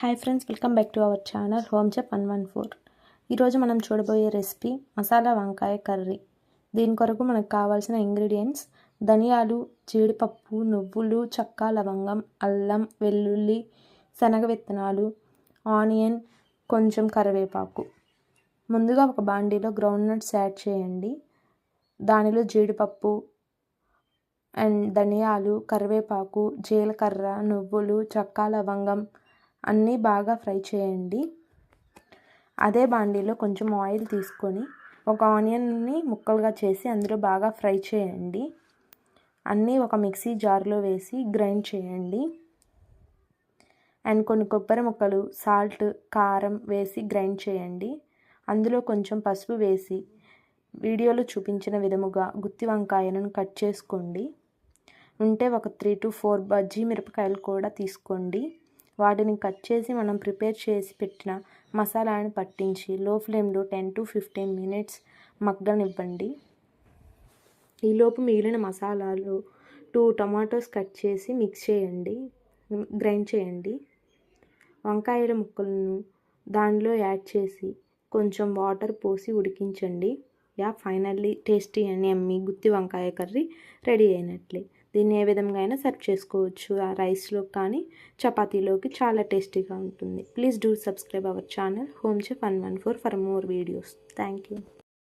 Hi friends welcome back to our channel home chef one one four ఈరోజు మనం చూడబోయే recipe masala వంకాయ curry దీని కొరకు మనకు కావాల్సిన ఇంగ్రీడియంట్స్ ధనియాలు జీడిపప్పు నువ్వులు చక్క లవంగం అల్లం వెల్లుల్లి శనగ విత్తనాలు ఆనియన్ కొంచెం కరివేపాకు. ముందుగా ఒక బాండీలో గ్రౌండ్ నట్స్ యాడ్ చేయండి. దానిలో జీడిపప్పు అండ్ ధనియాలు కరివేపాకు జీలకర్ర నువ్వులు చక్క లవంగం అన్నీ బాగా ఫ్రై చేయండి. అదే బాండీలో కొంచెం ఆయిల్ తీసుకొని ఒక ఆనియన్ని ముక్కలుగా చేసి అందులో బాగా ఫ్రై చేయండి. అన్నీ ఒక మిక్సీ జార్లో వేసి గ్రైండ్ చేయండి. అండ్ కొన్ని కొబ్బరి ముక్కలు సాల్ట్ కారం వేసి గ్రైండ్ చేయండి. అందులో కొంచెం పసుపు వేసి వీడియోలో చూపించిన విధముగా గుత్తి వంకాయలను కట్ చేసుకోండి. ఉంటే ఒక త్రీ టు ఫోర్ బజ్జీ మిరపకాయలు కూడా తీసుకోండి. వాటిని కట్ చేసి మనం ప్రిపేర్ చేసి పెట్టిన మసాలాని పట్టించి లో ఫ్లేమ్లో టెన్ టు ఫిఫ్టీన్ మినిట్స్ మగ్గనివ్వండి. ఈలోపు మిగిలిన మసాలాలు టూ టమాటోస్ కట్ చేసి మిక్స్ చేయండి గ్రైండ్ చేయండి. వంకాయల ముక్కలను దానిలో యాడ్ చేసి కొంచెం వాటర్ పోసి ఉడికించండి. యా ఫైనల్లీ టేస్టీ అని ఎమ్మి గుత్తి వంకాయ కర్రీ రెడీ అయినట్లే. దీన్ని ఏ విధంగా అయినా సర్వ్ చేసుకోవచ్చు. ఆ రైస్లో కానీ చపాతీలోకి చాలా టేస్టీగా ఉంటుంది. Please do subscribe our channel home chef one one four for more videos thank you